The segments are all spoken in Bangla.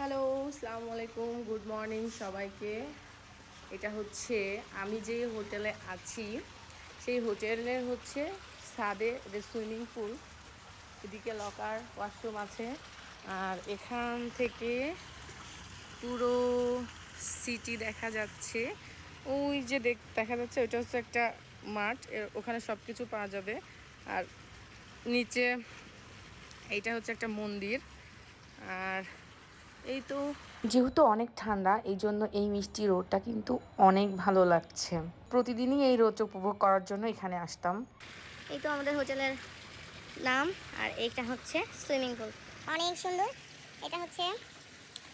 হ্যালো সালামু আলাইকুম, গুড মর্নিং সবাইকে। এটা হচ্ছে, আমি যে হোটেলে আছি, সেই হোটেলের হচ্ছে সাদে যে সুইমিং পুল, এদিকে লকার ওয়াশরুম আছে। আর এখান থেকে পুরো সিটি দেখা যাচ্ছে। ওই যে দেখ, দেখা যাচ্ছে, ওইটা হচ্ছে একটা মাঠ ওখানে সব কিছু পাওয়া যাবে। আর নিচে, এইটা হচ্ছে একটা মন্দির। আর এই তো যেহেতু অনেক ঠান্ডা এই জন্য এই মিষ্টি রোদটা কিন্তু অনেক ভালো লাগছে। প্রতিদিনই এই রোদ উপভোগ করার জন্য এখানে আসতাম। এই তো আমাদের হোটেলের নাম, আর এইটা হচ্ছে সুইমিং পুল। অনেক সুন্দর। এটা হচ্ছে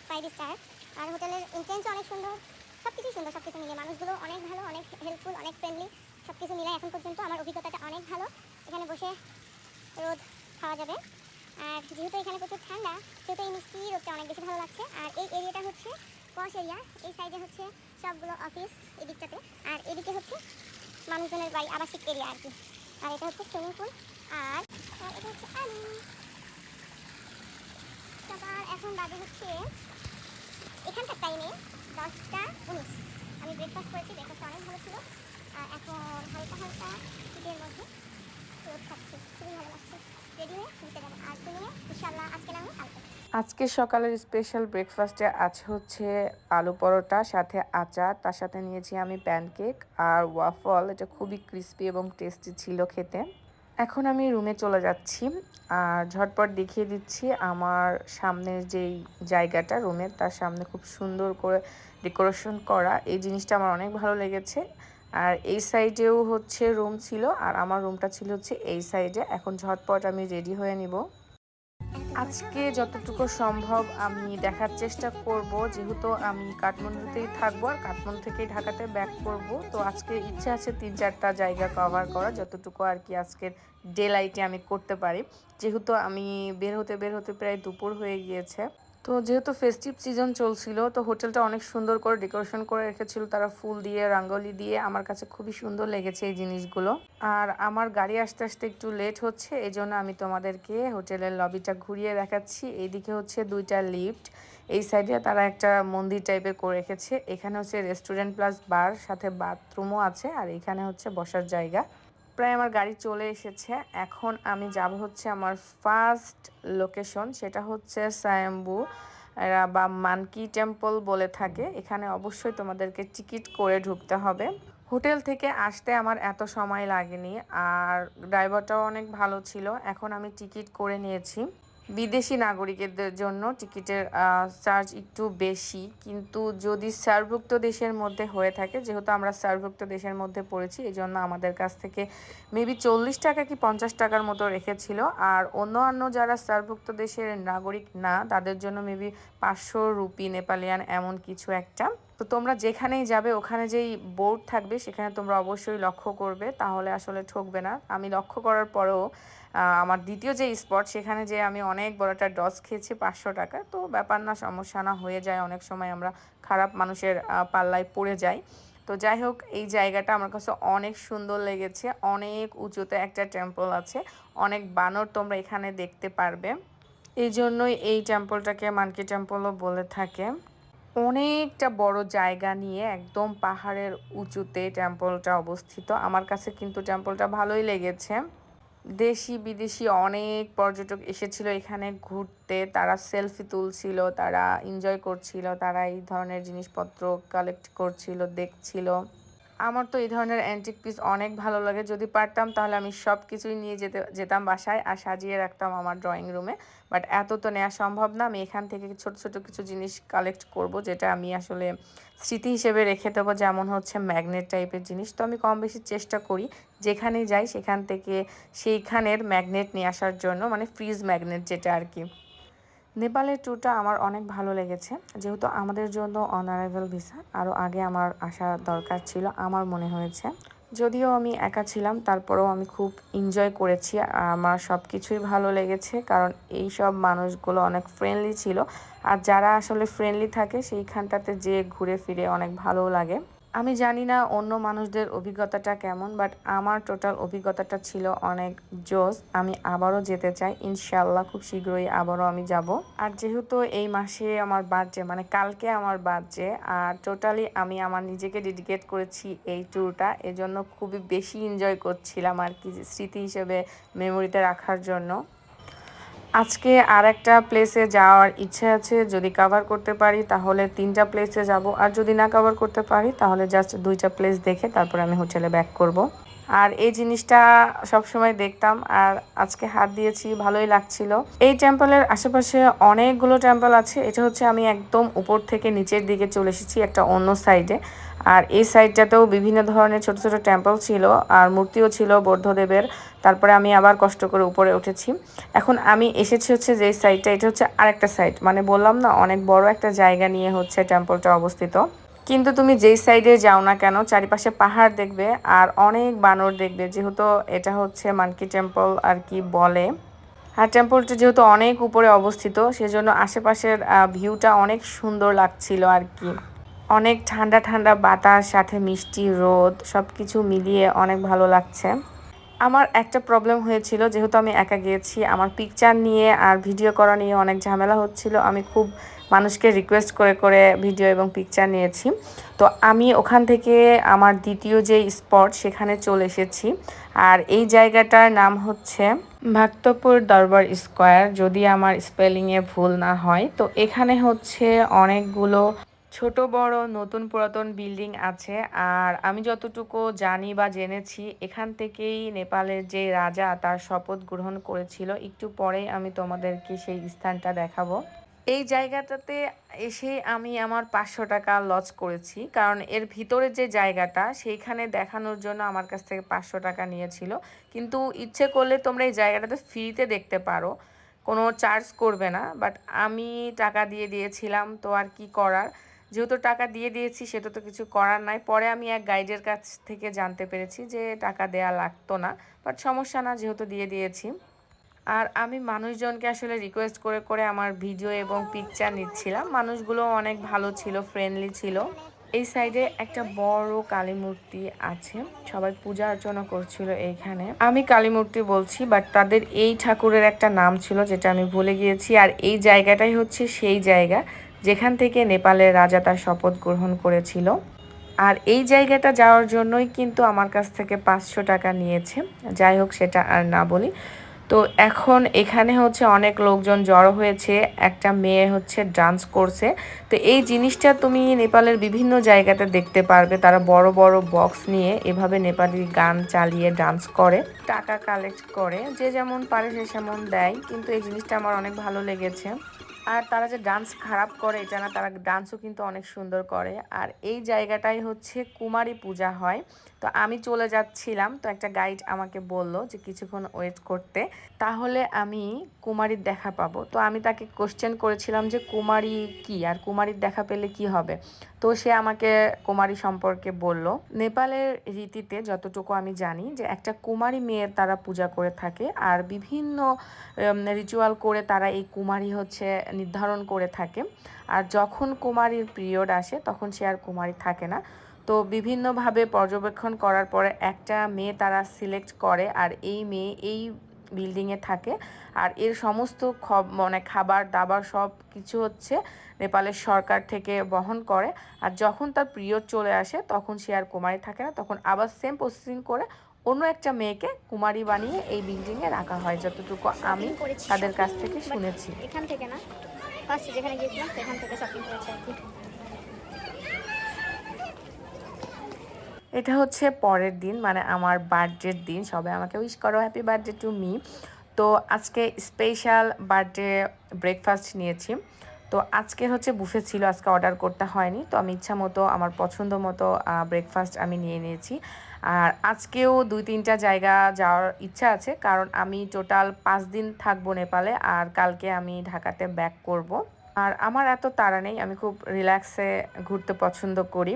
ফাইভ স্টার আর হোটেলের এন্ট্রেন্স অনেক সুন্দর। সব কিছুই সুন্দর সব কিছু মিলে মানুষগুলো অনেক ভালো, অনেক হেল্পফুল অনেক ফ্রেন্ডলি সব কিছু মিলে এখন পর্যন্ত। আমার অভিজ্ঞতাটা অনেক ভালো। এখানে বসে রোদ খাওয়া যাবে। আর যেহেতু এখানে প্রচুর ঠান্ডা, সেহেতু এই মিষ্টি রোদটা অনেক বেশি ভালো লাগছে। আর এই এরিয়াটা হচ্ছে পশ এরিয়া এই সাইডে হচ্ছে সবগুলো অফিস এদিকটাতে। আর এদিকে হচ্ছে মানুষজনের বাড়ি, আবাসিক এরিয়া আর কি আর এটা হচ্ছে সুইমিং পুল আর এটা হচ্ছে আমি সবার এখন বাজে হচ্ছে এখানকার টাইমে দশটা উনিশ। আমি ব্রেকফাস্ট করেছি ব্রেকফাস্ট অনেক ভালো ছিল। আর এখন হালকা হালকা শীতের মধ্যে রোদ খাচ্ছি, খুবই ভালো লাগছে। আজকে আজকে সকালের স্পেশাল ব্রেকফাস্টে আছে হচ্ছে আলু পরোটা, সাথে আচার। তার সাথে নিয়েছি আমি প্যানকেক আর ওয়াফল এটা খুবই ক্রিস্পি এবং টেস্টি ছিল খেতে। এখন আমি রুমে চলে যাচ্ছি আর ঝটপট দেখিয়ে দিচ্ছি আমার সামনের যেই জায়গাটা রুমের তার সামনে খুব সুন্দর করে ডেকোরেশন করা। এই জিনিসটা আমার অনেক ভালো লেগেছে। আর এই সাইডেও হচ্ছে রুম ছিল, আর আমার রুমটা ছিল হচ্ছে এই সাইডে। এখন ঝটপট আমি রেডি হয়ে নিব। আজকে যতটুকু সম্ভব আমি দেখার চেষ্টা করব, যেহেতু আমি কাঠমান্ডুতেই থাকব আর কাঠমান্ডু থেকেই ঢাকাতে ব্যাক করব। তো আজকে ইচ্ছে আছে তিন চারটা জায়গা কভার করা যতটুকু আর কি আজকের ডে লাইটে আমি করতে পারি। যেহেতু আমি বের হতে বের হতে প্রায় দুপুর হয়ে গিয়েছে। তো যেহেতু ফেস্টিভ সিজন চলছিল, তো হোটেলটা অনেক সুন্দর করে ডেকোরেশন করে রেখেছিল। তারা ফুল দিয়ে, রঙ্গোলি দিয়ে, আমার কাছে খুবই সুন্দর লেগেছে এই জিনিসগুলো। আর আমার গাড়ি আসতে আসতে একটু লেট হচ্ছে এই জন্য আমি তোমাদেরকে হোটেলের লবিটা ঘুরিয়ে দেখাচ্ছি। এইদিকে হচ্ছে দুইটা লিফট এই সাইডে তারা একটা মন্দির টাইপের করে রেখেছে। এখানে হচ্ছে রেস্টুরেন্ট প্লাস বার সাথে বাথরুমও আছে, আর এখানে হচ্ছে বসার জায়গা। প্রায় আমার গাড়ি চলে এসেছে। এখন আমি যাব হচ্ছে আমার ফার্স্ট লোকেশন সেটা হচ্ছে সায়াম্বু। বা মানকি টেম্পল বলে থাকে। এখানে অবশ্যই তোমাদেরকে টিকিট করে ঢুকতে হবে। হোটেল থেকে আসতে আমার এত সময় লাগেনি, আর ড্রাইভারটাও অনেক ভালো ছিল। এখন আমি টিকিট করে নিয়েছি। বিদেশি নাগরিকদের জন্য টিকিটের চার্জ একটু বেশি। কিন্তু যদি সার্ভুক্ত দেশের মধ্যে হয়ে থাকে, যেহেতু আমরা সার্ভুক্ত দেশের মধ্যে পড়েছি এই জন্য আমাদের কাছ থেকে মেবি চল্লিশ টাকা কি পঞ্চাশ টাকার মতো রেখেছিল। আর অন্যান্য যারা সার্ভুক্ত দেশের নাগরিক না, তাদের জন্য মেবি পাঁচশো রুপি নেপালিয়ান এমন কিছু একটা। তো তোমরা যেখানেই যাবে, ওখানে যেই বোর্ড থাকবে, সেখানে তোমরা অবশ্যই লক্ষ্য করবে। তাহলে আসলে ঠকবে না। আমি লক্ষ্য করার পরেও আমার দ্বিতীয় যে স্পট সেখানে যে আমি অনেক বড় একটা ডস খেয়েছি, পাঁচশো টাকা। তো ব্যাপার না, সমস্যা না, হয়ে যায়। অনেক সময় আমরা খারাপ মানুষের পাল্লায় পড়ে যাই। তো যাই হোক, এই জায়গাটা আমার কাছে অনেক সুন্দর লেগেছে। অনেক উঁচুতে একটা টেম্পল আছে। অনেক বানর তোমরা এখানে দেখতে পারবে। এই জন্যই এই টেম্পলটাকে মানকি টেম্পলও বলে থাকে। অনেকটা বড় জায়গা নিয়ে একদম পাহাড়ের উঁচুতে টেম্পলটা অবস্থিত। আমার কাছে কিন্তু টেম্পলটা ভালোই লেগেছে। দেশি, বিদেশি অনেক পর্যটক এসেছিল এখানে ঘুরতে। তারা সেলফি তুলছিল, তারা এনজয় করছিল, তারা এই ধরনের জিনিসপত্র কালেক্ট করছিল, দেখছিল। আমার তো এই ধরনের অ্যান্টিক পিস অনেক ভালো লাগে। যদি পারতাম তাহলে আমি সব কিছুই নিয়ে যেতে, যেতাম বাসায় আর সাজিয়ে রাখতাম আমার ড্রয়িং রুমে বাট এত তো নেওয়া সম্ভব না। আমি এখান থেকে ছোট ছোট কিছু জিনিস কালেক্ট করব, যেটা আমি আসলে স্মৃতি হিসেবে রেখে দেবো, যেমন হচ্ছে ম্যাগনেট টাইপের জিনিস। তো আমি কম বেশি চেষ্টা করি যেখানে যাই সেখান থেকে সেইখানের ম্যাগনেট নিয়ে আসার জন্য মানে ফ্রিজ ম্যাগনেট যেটা আর কি। নেপালের ট্যুরটা আমার অনেক ভালো লেগেছে, যেহেতু আমাদের জন্য অনারাইভেল ভিসা আরও আগে আমার আসা দরকার ছিল, আমার মনে হয়েছে। যদিও আমি একা ছিলাম, তারপরেও আমি খুব এনজয় করেছি। আমার সব কিছুই ভালো লেগেছে, কারণ এই সব মানুষগুলো অনেক ফ্রেন্ডলি ছিল। আর যারা আসলে ফ্রেন্ডলি থাকে, সেইখানটাতে যেয়ে ঘুরে ফিরে অনেক ভালো লাগে। আমি জানি না অন্য মানুষদের অভিজ্ঞতাটা কেমন বাট আমার টোটাল অভিজ্ঞতাটা ছিল অনেক জোস। আমি আবারও যেতে চাই। ইনশাল্লাহ খুব শীঘ্রই আবারও আমি যাব। আর যেহেতু এই মাসে আমার বার্থডে মানে কালকে আমার বার্থডে আর টোটালি আমি আমার নিজেকে ডেডিকেট করেছি এই ট্যুরটা এজন্য খুবই বেশি এনজয় করছিলাম আর কি স্মৃতি হিসেবে মেমোরিতে রাখার জন্য। আজকে আর একটা প্লেসে যাওয়ার ইচ্ছে আছে, যদি কভার করতে পারি, তাহলে তিনটা প্লেসে যাব আর যদি না কাভার করতে পারি, তাহলে জাস্ট দুইটা প্লেস দেখে তারপর আমি হোটেলে ব্যাক করব। আর এই জিনিসটা সব সময় দেখতাম, আর আজকে হাত দিয়েছি, ভালোই লাগছিল। এই টেম্পলের আশেপাশে অনেকগুলো টেম্পল আছে, এটা হচ্ছে আমি একদম উপর থেকে নিচের দিকে চলে এসেছি, একটা অন্য সাইডে। আর এই সাইডটাতেও বিভিন্ন ধরনের ছোট ছোট টেম্পল ছিল, আর মূর্তিও ছিল বৌদ্ধদেবের, তারপরে আমি আবার কষ্ট করে উপরে উঠেছি। এখন আমি এসেছি হচ্ছে যে সাইডটা, এটা হচ্ছে আরেকটা সাইড। মানে বললাম না, অনেক বড় একটা জায়গা নিয়ে হচ্ছে টেম্পলটা অবস্থিত। কিন্তু তুমি যেই সাইডে যাও না কেন, চারিপাশে পাহাড় দেখবে আর অনেক বানর দেখবে। যেহেতু এটা হচ্ছে মানকি টেম্পল আর কি বলে। আর টেম্পলটা যেহেতু অনেক উপরে অবস্থিত, সেজন্য আশেপাশের ভিউটা অনেক সুন্দর লাগছিল আর কি। অনেক ঠান্ডা ঠান্ডা বাতাস, সাথে মিষ্টি রোদ সব কিছু মিলিয়ে অনেক ভালো লাগছে। আমার একটা প্রবলেম হয়েছিল, যেহেতু আমি একা গিয়েছি, আমার পিকচার নিয়ে আর ভিডিও করা নিয়ে অনেক ঝামেলা হচ্ছিল, আমি খুব মানুষকে রিকোয়েস্ট করে করে ভিডিও এবং পিকচার নিয়েছি। তো আমি ওখান থেকে আমার দ্বিতীয় যে স্পট সেখানে চলে এসেছি। আর এই জায়গাটার নাম হচ্ছে ভাক্তপুর দরবার স্কোয়ার যদি আমার স্পেলিংয়ে ভুল না হয়। তো এখানে হচ্ছে অনেকগুলো ছোট, বড়, নতুন, পুরাতন বিল্ডিং আছে। আর আমি যতটুকু জানি বা জেনেছি, এখান থেকেই নেপালের যে রাজা তার শপথ গ্রহণ করেছিল। একটু পরেই আমি তোমাদেরকে সেই স্থানটা দেখাবো। এই জায়গাটাতে এসে আমি আমার পাঁচশো টাকা লস করেছি। কারণ এর ভিতরে যে জায়গাটা, সেইখানে দেখানোর জন্য আমার কাছ থেকে পাঁচশো টাকা নিয়েছিল। কিন্তু ইচ্ছে করলে তোমরা এই জায়গাটাতে ফ্রিতে দেখতে পারো। কোনো চার্জ করবে না। বাট আমি টাকা দিয়ে দিয়েছিলাম, তো আর কি করার? যেহেতু টাকা দিয়ে দিয়েছি, সেটা তো কিছু করার নাই। পরে আমি এক গাইডের কাছ থেকে জানতে পেরেছি যে টাকা দেয়া লাগতো না বাট সমস্যা না, যেহেতু দিয়ে দিয়েছি। আর আমি মানুষজনকে আসলে রিকোয়েস্ট করে করে আমার ভিডিও এবং পিকচার নিচ্ছিলাম। মানুষগুলো অনেক ভালো ছিল ফ্রেন্ডলি ছিল। এই সাইডে একটা বড় কালী মূর্তি আছে, সবাই পূজা অর্চনা করছিল এইখানে আমি কালী মূর্তি বলছি বাট তাদের এই ঠাকুরের একটা নাম ছিল, যেটা আমি ভুলে গিয়েছি। আর এই জায়গাটাই হচ্ছে সেই জায়গা। যেখান থেকে নেপালের রাজা তার শপথ গ্রহণ করেছিল। আর এই জায়গাটা যাওয়ার জন্যই কিন্তু আমার কাছ থেকে পাঁচশো টাকা নিয়েছে। যাই হোক, সেটা আর না বলি। তো এখন এখানে হচ্ছে অনেক লোকজন জড়ো হয়েছে। একটা মেয়ে হচ্ছে ডান্স করছে। তো এই জিনিসটা তুমি নেপালের বিভিন্ন জায়গাতে দেখতে পারবে। তারা বড় বড় বক্স নিয়ে এভাবে নেপালি গান চালিয়ে ডান্স করে, টাকা কালেক্ট করে। যে যেমন পারে সে সেমন দেয়। কিন্তু এই জিনিসটা আমার অনেক ভালো লেগেছে। আর তারা যে ডান্স খারাপ করে, এটা না, তারা ডান্সও কিন্তু অনেক সুন্দর করে। আর এই জায়গাটাই হচ্ছে কুমারী পূজা হয়। তো আমি চলে যাচ্ছিলাম, তো একটা গাইড আমাকে বলল যে কিছুক্ষণ ওয়েট করতে। তাহলে আমি কুমারীর দেখা পাবো। তো আমি তাকে কোশ্চেন করেছিলাম যে কুমারী কি? আর কুমারীর দেখা পেলে কি হবে? তো সে আমাকে কুমারী সম্পর্কে বলল। নেপালের রীতিতে যতটুকু আমি জানি যে একটা কুমারী মেয়ের তারা পূজা করে থাকে আর বিভিন্ন রিচুয়াল করে তারা এই কুমারী হচ্ছে নির্ধারণ করে থাকে। আর যখন কুমারীর পিরিয়ড আসে তখন সে আর কুমারী থাকে না। তো বিভিন্নভাবে পর্যবেক্ষণ করার পরে একটা মেয়ে তারা সিলেক্ট করে আর এই মেয়ে এই বিল্ডিংয়ে থাকে। আর এর সমস্ত মানে খাবার, দাবার সব কিছু হচ্ছে নেপালের সরকার থেকে বহন করে। আর যখন তার পিরিয়ড চলে আসে, তখন সে আর কুমারী থাকে না। তখন আবার সেম প্রসেসিং করে অন্য একটা মেয়েকে কুমারী বানিয়ে এই বিল্ডিংয়ে রাখা হয়। যতটুকু আমি তাদের কাছ থেকে শুনেছি। এখান থেকে না? ফার্স্ট যেখানে গিয়েছিলাম, সেখান থেকে শপিং করেছি আর কি। এটা হচ্ছে পরের দিন মানে আমার বার্থডের দিন। সবাই আমাকে উইশ করো হ্যাপি বার্থডে টু মি তো আজকে স্পেশাল বার্থডে ব্রেকফাস্ট নিয়েছি। তো আজকে হচ্ছে বুফে ছিল, আজকে অর্ডার করতে হয়নি। তো আমি ইচ্ছা মতো, আমার পছন্দ মতো ব্রেকফাস্ট আমি নিয়ে নিয়েছি। আর আজকেও দুই তিনটা জায়গা যাওয়ার ইচ্ছা আছে, কারণ আমি টোটাল পাঁচ দিন থাকব নেপালে, আর কালকে আমি ঢাকাতে ব্যাক করব। আর আমার এত তাড়া নেই, আমি খুব রিল্যাক্সে ঘুরতে পছন্দ করি।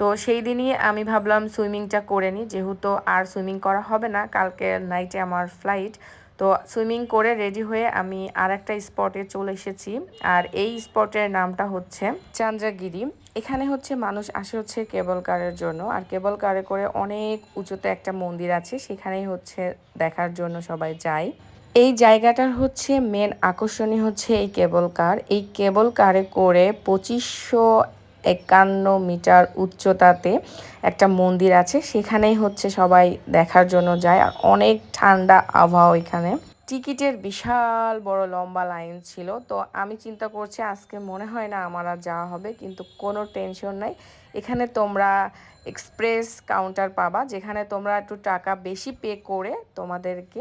তো সেই দিনই আমি ভাবলাম সুইমিংটা করে নিই, যেহেতু আর সুইমিং করা হবে না, কালকে নাইটে আমার ফ্লাইট তো সুইমিং করে রেডি হয়ে আমি আর একটা স্পটে চলে এসেছি, আর এই স্পটের নামটা হচ্ছে চান্দ্রাগিরি এখানে হচ্ছে মানুষ আসে হচ্ছে কেবল কারের জন্য, আর কেবল কারে করে অনেক উঁচুতে একটা মন্দির আছে, সেখানেই হচ্ছে দেখার জন্য সবাই যায়। এই জায়গাটার হচ্ছে মেন আকর্ষণীয় হচ্ছে এই কেবল কার এই কেবল কারে করে পঁচিশশো একান্ন মিটার উচ্চতাতে একটা মন্দির আছে। সেখানেই হচ্ছে সবাই দেখার জন্য যায়। আর অনেক ঠান্ডা আবহাওয়া এখানে। টিকিটের বিশাল বড় লম্বা লাইন ছিল। তো আমি চিন্তা করছি আজকে মনে হয় না আমার আর যাওয়া হবে, কিন্তু কোনো টেনশন নাই। এখানে তোমরা এক্সপ্রেস কাউন্টার পাবা, যেখানে তোমরা একটু টাকা বেশি পে করে তোমাদেরকে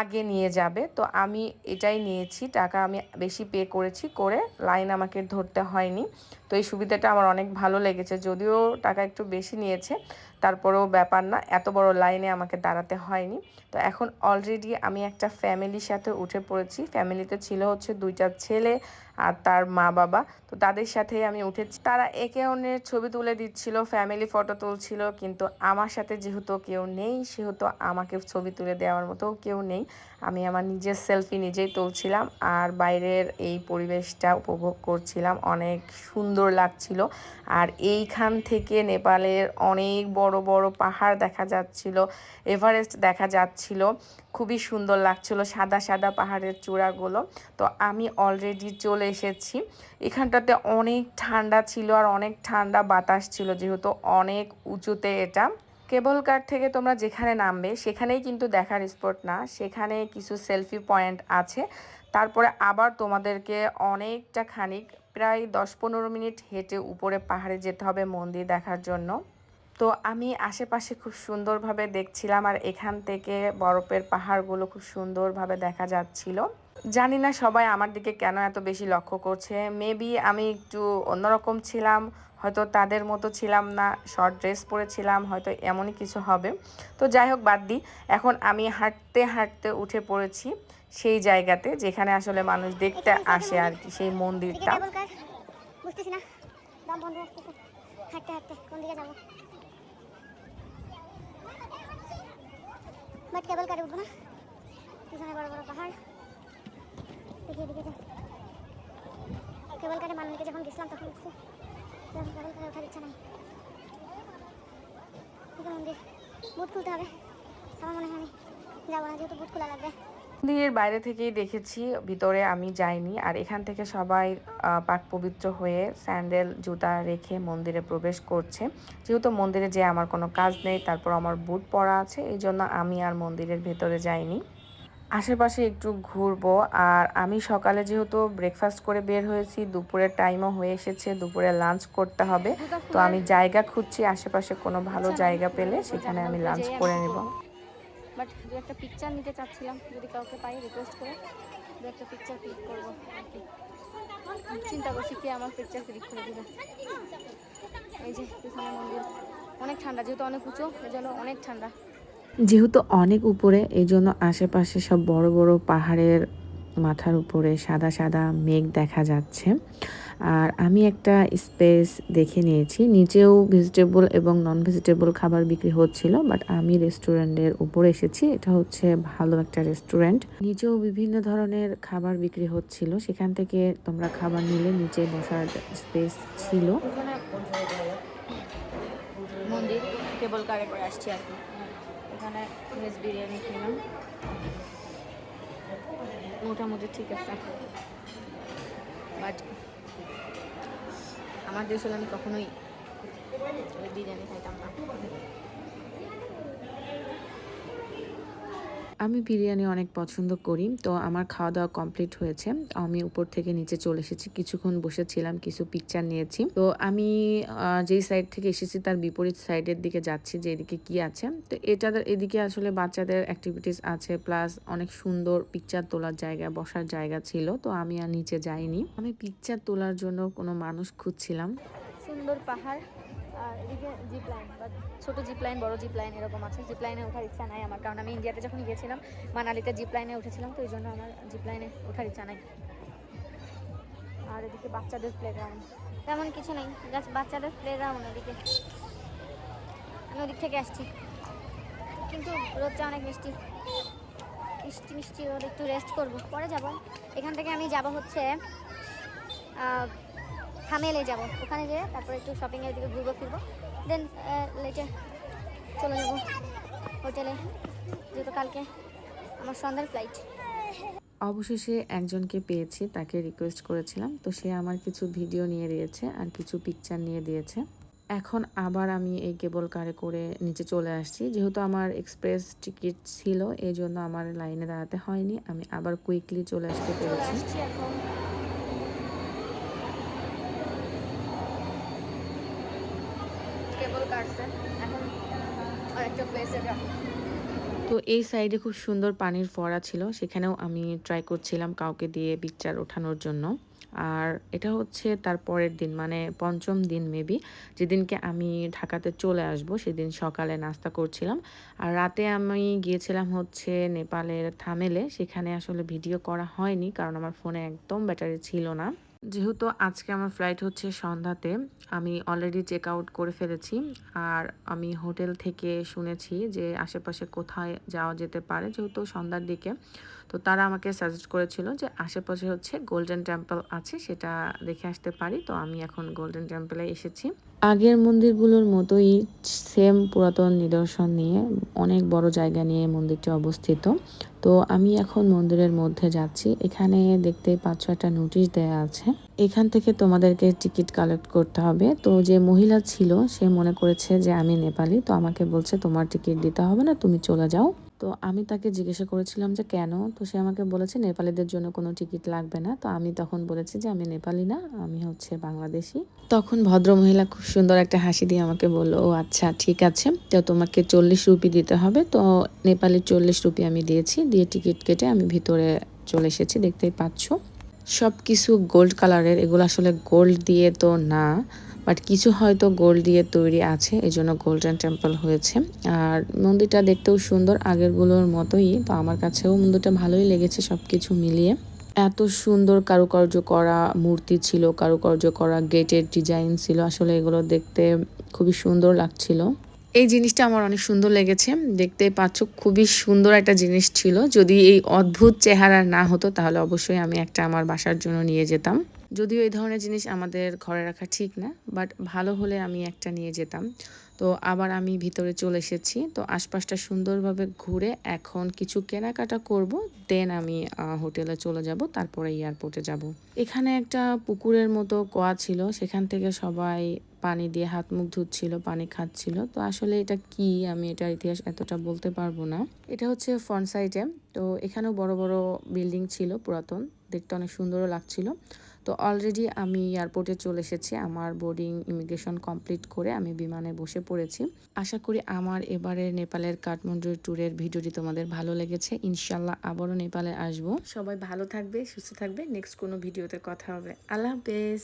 আগে নিয়ে যাবে। তো আমি এটাই নিয়েছি, টাকা আমি বেশি পে করেছি করে লাইন আমাকে ধরতে হয়নি। তো এই সুবিধাটা আমার অনেক ভালো লেগেছে, যদিও টাকা একটু বেশি নিয়েছে, তারপরেও ব্যাপার না, এত বড় লাইনে আমাকে দাঁড়াতে হয়নি। তো এখন অলরেডি আমি একটা ফ্যামিলির সাথে উঠে পড়েছি ফ্যামিলিতে ছিল হচ্ছে দুইটা ছেলে আর তার মা বাবা তো তাদের সাথেই আমি উঠেছি। তারা একে অন্যের ছবি তুলে দিচ্ছিল ফ্যামিলি ফটো তুলছিল, কিন্তু আমার সাথে যেহেতু কেউ নেই, সেহেতু আমাকে ছবি তুলে দেওয়ার মতো কেউ নেই। আমি আমার নিজের সেলফি নিজেই তুলছিলাম আর বাইরের এই পরিবেশটা উপভোগ করছিলাম। অনেক সুন্দর লাগছিল। আর এইখান থেকে নেপালের অনেক বড় বড় পাহাড় দেখা যাচ্ছিল, এভারেস্ট দেখা যাচ্ছিল। খুবই সুন্দর লাগছিল সাদা সাদা পাহাড়ের চূড়াগুলো। তো আমি অলরেডি চলে এসেছি। এখানটাতে অনেক ঠান্ডা ছিল আর অনেক ঠান্ডা বাতাস ছিল যেহেতু অনেক উঁচুতে এটা। কেবল কার থেকে তোমরা যেখানে নামবে সেখানেই কিন্তু দেখার স্পট না, সেখানে কিছু সেলফি পয়েন্ট আছে। তারপরে আবার তোমাদেরকে অনেকটা খানিক, প্রায় দশ পনেরো মিনিট হেঁটে উপরে পাহাড়ে যেতে হবে মন্দির দেখার জন্য। তো আমি আশেপাশে খুব সুন্দরভাবে দেখছিলাম আর এখান থেকে বরফের পাহাড়গুলো খুব সুন্দরভাবে দেখা যাচ্ছিল। জানি না সবাই আমার দিকে কেন এত বেশি লক্ষ্য করছে। মেবি আমি একটু অন্যরকম ছিলাম হয়তো তাদের মতো ছিলাম না শর্ট ড্রেস পরেছিলাম হয়তো এমনই কিছু হবে। তো যাই হোক বাদ দিই এখন আমি হাঁটতে হাঁটতে উঠে পড়েছি সেই জায়গাতে যেখানে আসলে মানুষ দেখতে আসে আর কি সেই মন্দিরটা। বুঝতেছি না। দম বন্ধ হাঁটতে হাঁটতে কোন দিকে যাব? বাট কেবল কারে উঠবো না। পিছনে বড় বড় পাহাড়। দেখি কেবল মাননীকে যখন গেছিলাম তখন কেবল কারে ওঠার ইচ্ছা নাই। মন্দির, বুট খুলতে হবে। আমার মনে হয় আমি যাব না যেহেতু বুট খোলা লাগবে। মন্দিরের বাইরে থেকেই দেখেছি, ভিতরে আমি যাইনি, আর এখান থেকে সবাই পাক পবিত্র হয়ে স্যান্ডেল, জুতা রেখে মন্দিরে প্রবেশ করছে। যেহেতু মন্দিরে যে আমার কোনো কাজ নেই, তারপর আমার বুট পরা আছে, এই জন্য আমি আর মন্দিরের ভেতরে যাইনি। আশেপাশে একটু ঘুরবো। আর আমি সকালে যেহেতু ব্রেকফাস্ট করে বের হয়েছি দুপুরের টাইমও হয়ে এসেছে দুপুরে লাঞ্চ করতে হবে। তো আমি জায়গা খুঁজছি আশেপাশে কোনো ভালো জায়গা পেলে সেখানে আমি লাঞ্চ করে নেব। বাট দু একটা পিকচার নিতে চাচ্ছিলাম যদি কাউকে পাই রিকোয়েস্ট করে দু একটা পিকচার ক্লিক করব চিন্তা করছি কে আমার পিকচার ক্লিক করে দিবে। এই যে মন্দির। অনেক ঠান্ডা যেহেতু অনেক উঁচু এই জন্য অনেক ঠান্ডা। যেহেতু অনেক উপরে এই জন্য আশেপাশে সব বড় বড় পাহাড়ের মাথার উপরে সাদা সাদা মেঘ দেখা যাচ্ছে। আর আমি একটা স্পেস দেখে নিয়েছি। নিচেও ভেজিটেবল এবং নন ভেজিটেবল খাবার বিক্রি হচ্ছিল, বাট আমি রেস্টুরেন্টের উপরে এসেছি। এটা হচ্ছে ভালো একটা রেস্টুরেন্ট। নিচেও বিভিন্ন ধরনের খাবার বিক্রি হচ্ছিল। সেখান থেকে তোমরা খাবার নিলে নিচে বসার স্পেস ছিল। মন্দির কেবল কারে করে আসছি আর কি। এখানে ভেজ বিরিয়ানি খেলাম মোটামুটি ঠিক আছে। বাট আমার দেশে আমি কখনোই বিরিয়ানি খাইতাম না। আমি বিরিয়ানি অনেক পছন্দ করি, তো আমার খাওয়া দাওয়া কমপ্লিট হয়েছে। আমি উপর থেকে নিচে চলে এসেছি, কিছুক্ষণ বসেছিলাম, কিছু পিকচার নিয়েছি। তো আমি যেই সাইড থেকে এসেছি তার বিপরীত সাইডের দিকে যাচ্ছি, যে এদিকে কি আছে। তো এটাদের এদিকে আসলে বাচ্চাদের অ্যাক্টিভিটিস আছে প্লাস অনেক সুন্দর পিকচার তোলার জায়গা, বসার জায়গা ছিল, তো আমি আর নিচে যাইনি। আমি পিকচার তোলার জন্য কোনো মানুষ খুঁজছিলাম। সুন্দর পাহাড়, আর এদিকে জিপ লাইন ছোটো জিপ লাইন বড় জিপ লাইন এরকম আছে। জিপ লাইনে ওঠার ইচ্ছা নাই আমার, কারণ আমি ইন্ডিয়াতে যখন গিয়েছিলাম, মানালিতে জিপ লাইনে উঠেছিলাম তো এই জন্য আমার জিপ লাইনে ওঠার ইচ্ছা নাই। আর এদিকে বাচ্চাদের প্লেগ্রাউন্ড তেমন কিছু নেই জাস্ট বাচ্চাদের প্লে গ্রাউন্ড ওদিকে আমি ওদিক থেকে আসছি। কিন্তু রোদটা অনেক মিষ্টি। মিষ্টি মিষ্টি ওর একটু রেস্ট করব। পরে যাব। এখান থেকে আমি যাব হচ্ছে হামেলে যাব। ওখানে যেয়ে তারপরে একটু শপিংয়ের দিকে ঘুরবো, ফিরবো। দেন লেটে চলে যাব হোটেলে যেহেতু কালকে আমার সন্ধ্যার ফ্লাইট অবশেষে একজনকে পেয়েছি তাকে রিকোয়েস্ট করেছিলাম। তো সে আমার কিছু ভিডিও নিয়ে দিয়েছে আর কিছু পিকচার নিয়ে দিয়েছে। এখন আবার আমি এই কেবল কারে করে নিচে চলে আসছি। যেহেতু আমার এক্সপ্রেস টিকিট ছিল এই জন্য আমার লাইনে দাঁড়াতে হয়নি। আমি আবার কুইকলি চলে আসতে পেরেছি আসছি এখন কেবল কাটছে এখন আরেকটা প্লেসে তো এই সাইডে খুব সুন্দর পানির ফোয়ারা ছিল, সেখানেও আমি ট্রাই করছিলাম কাউকে দিয়ে পিকচার ওঠানোর জন্য। আর এটা হচ্ছে তার পরের দিন মানে পঞ্চম দিন মেবি যেদিনকে আমি ঢাকাতে চলে আসব, সেদিন সকালে নাস্তা করছিলাম। আর রাতে আমি গিয়েছিলাম হচ্ছে নেপালের থামেলে, সেখানে আসলে ভিডিও করা হয়নি, কারণ আমার ফোনে একদম ব্যাটারি ছিল না। যেহেতু আজকে আমার ফ্লাইট হচ্ছে সন্ধ্যাতে, আমি অলরেডি চেক আউট করে ফেলেছি। আর আমি হোটেল থেকে শুনেছি যে আশেপাশে কোথায় যাওয়া যেতে পারে, যেহেতু সন্ধ্যার দিকে। তো তারা আমাকে সাজেস্ট করেছিল যে আশেপাশে হচ্ছে গোল্ডেন টেম্পল আছে, সেটা দেখে আসতে পারি। তো আমি এখন গোল্ডেন টেম্পলে এসেছি। আগের মন্দিরগুলোর মতোই সেম পুরাতন নিদর্শন নিয়ে অনেক বড় জায়গা নিয়ে মন্দিরটি অবস্থিত। তো আমি এখন মন্দিরের মধ্যে যাচ্ছি। এখানে দেখতেই পাচ্ছ একটা নোটিশ দেয়া আছে। এখান থেকে তোমাদেরকে টিকিট কালেক্ট করতে হবে। তো যে মহিলা ছিল, সে মনে করেছে যে আমি নেপালি, তো আমাকে বলছে, তোমার টিকিট দিতে হবে না, তুমি চলে যাও। তো আমি তাকে জিজ্ঞাসা করেছিলাম যে, কেন? তো সে আমাকে বলেছে, নেপালিদের জন্য কোনো টিকিট লাগবে না। তো আমি তখন বলেছি যে, আমি নেপালি না, আমি হচ্ছে বাংলাদেশি। তখন ভদ্র মহিলা খুব সুন্দর একটা হাসি দিয়ে আমাকে বলল, ও আচ্ছা ঠিক আছে। তো তোমাকে চল্লিশ রুপি দিতে হবে। তো নেপালি চল্লিশ রুপি আমি দিয়েছি, দিয়ে টিকিট কেটে আমি ভিতরে চলে এসেছি, দেখতেই পাচ্ছ। সব কিছু গোল্ড কালারের, এগুলো আসলে গোল্ড দিয়ে তো না। বাট কিছু হয়তো গোল্ড দিয়ে তৈরি আছে, এই জন্য গোল্ডেন টেম্পল হয়েছে। আর মন্দিরটা দেখতেও সুন্দর, আগেরগুলোর মতোই, তো আমার কাছেও মন্দিরটা ভালোই লেগেছে সব কিছু মিলিয়ে। এত সুন্দর কারুকার্য করা মূর্তি ছিল, কারুকার্য করা গেটের ডিজাইন ছিল, আসলে এগুলো দেখতে খুবই সুন্দর লাগছিল। এই জিনিসটা আমার অনেক সুন্দর লেগেছে, দেখতে পাচ্ছ খুবই সুন্দর একটা জিনিস ছিল। যদি এই অদ্ভুত চেহারা না হতো, তাহলে অবশ্যই আমি একটা আমার বাসার জন্য নিয়ে যেতাম। যদিও এই ধরনের জিনিস আমাদের ঘরে রাখা ঠিক না বাট ভালো হলে আমি একটা নিয়ে যেতাম। তো আবার আমি ভিতরে চলে এসেছি, তো আশপাশটা সুন্দরভাবে ঘুরে এখন কিছু কেনাকাটা করব দেন আমি হোটেলে চলে যাব, তারপরে এয়ারপোর্টে যাব। এখানে একটা পুকুরের মতো কোয়া ছিল, সেখান থেকে সবাই পানি দিয়ে হাত মুখ ধুচ্ছিল, পানি খাচ্ছিল। তো আসলে এটা কি? আমি এটার ইতিহাস এতটা বলতে পারব না। এটা হচ্ছে ফ্রন্ট সাইডে তো এখানেও বড় বড় বিল্ডিং ছিল, পুরাতন, দেখতে অনেক সুন্দরও লাগছিল। তো অলরেডি আমি এয়ারপোর্টে চলে এসেছি। আমার বোর্ডিং ইমিগ্রেশন কমপ্লিট করে আমি বিমানে বসে পড়েছি। আশা করি আমার এবারে নেপালের কাঠমান্ডুর ট্যুরের ভিডিওটি তোমাদের ভালো লেগেছে। ইনশাল্লাহ আবারও নেপালে আসব। সবাই ভালো থাকবে, সুস্থ থাকবে। নেক্সট কোনো ভিডিওতে কথা হবে। আল্লাহ হাফেজ।